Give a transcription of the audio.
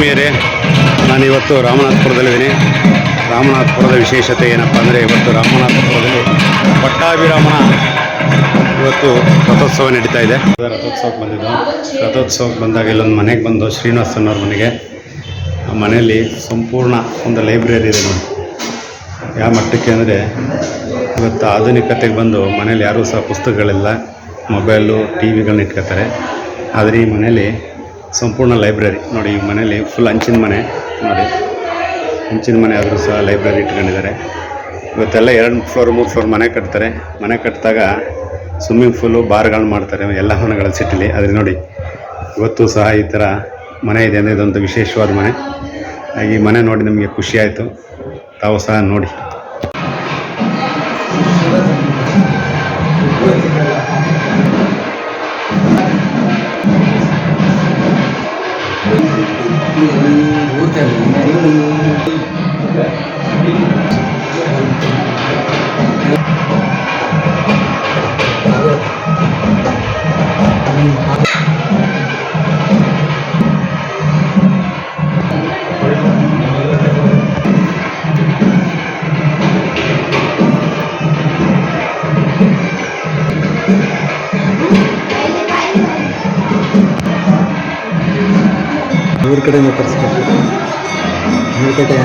ಆತ್ಮೀಯರೇ ನಾನಿವತ್ತು ರಾಮನಾಥಪುರದಲ್ಲಿದ್ದೀನಿ. ರಾಮನಾಥಪುರದ ವಿಶೇಷತೆ ಏನಪ್ಪ ಅಂದರೆ ಇವತ್ತು ರಾಮನಾಥಪುರದಲ್ಲಿ ಪಟ್ಟಾಭಿರಾಮನ ಇವತ್ತು ರಥೋತ್ಸವ ನಡೀತಾ ಇದೆ. ರಥೋತ್ಸವಕ್ಕೆ ಬಂದಿದ್ದು. ರಥೋತ್ಸವಕ್ಕೆ ಬಂದಾಗ ಇಲ್ಲೊಂದು ಮನೆಗೆ ಬಂದು ಶ್ರೀನಿವಾಸನ್ ಅವ್ರ ಮನೆಗೆ. ಆ ಮನೆಯಲ್ಲಿ ಸಂಪೂರ್ಣ ಒಂದು ಲೈಬ್ರರಿ ಇದೆ ನೋಡಿ. ಯಾವ ಮಟ್ಟಕ್ಕೆ ಅಂದರೆ ಇವತ್ತು ಆಧುನಿಕತೆಗೆ ಬಂದು ಮನೇಲಿ ಯಾರೂ ಸಹ ಪುಸ್ತಕಗಳಿಲ್ಲ. ಮೊಬೈಲು ಟಿ ವಿಗಳನ್ನ ಇಟ್ಕೋತಾರೆ ಆದರೆ ಈ ಮನೇಲಿ ಸಂಪೂರ್ಣ ಲೈಬ್ರರಿ. ನೋಡಿ, ಈ ಮನೇಲಿ ಫುಲ್ ಹಂಚಿನ ಮನೆ. ನೋಡಿ, ಹಂಚಿನ ಮನೆ ಆದರೂ ಸಹ ಲೈಬ್ರರಿ ಇಟ್ಕೊಂಡಿದ್ದಾರೆ. ಇವತ್ತೆಲ್ಲ ಎರಡು ಫ್ಲೋರ್ ಮೂರು ಫ್ಲೋರ್ ಮನೆ ಕಟ್ತಾರೆ. ಮನೆ ಕಟ್ಟಿದಾಗ ಸ್ವಿಮ್ಮಿಂಗ್ ಫೂಲು ಬಾರ್ಗಳು ಮಾಡ್ತಾರೆ, ಎಲ್ಲ ಮನೆಗಳ ಸಿಟಿಲಿ. ಆದರೆ ನೋಡಿ, ಇವತ್ತು ಸಹ ಈ ಥರ ಮನೆ ಇದೆ ಅಂದರೆ ಇದೊಂದು ವಿಶೇಷವಾದ ಮನೆ. ಹಾಗೆ ಮನೆ ನೋಡಿ ನಮಗೆ ಖುಷಿಯಾಯಿತು ತಾವು ಸಹ ನೋಡಿ. Oh, my God. ಮೂರು ಕಡೆಯಿಂದ ತರಿಸ್ಬೇಕು. ಇವ್ರ ಕಡೆ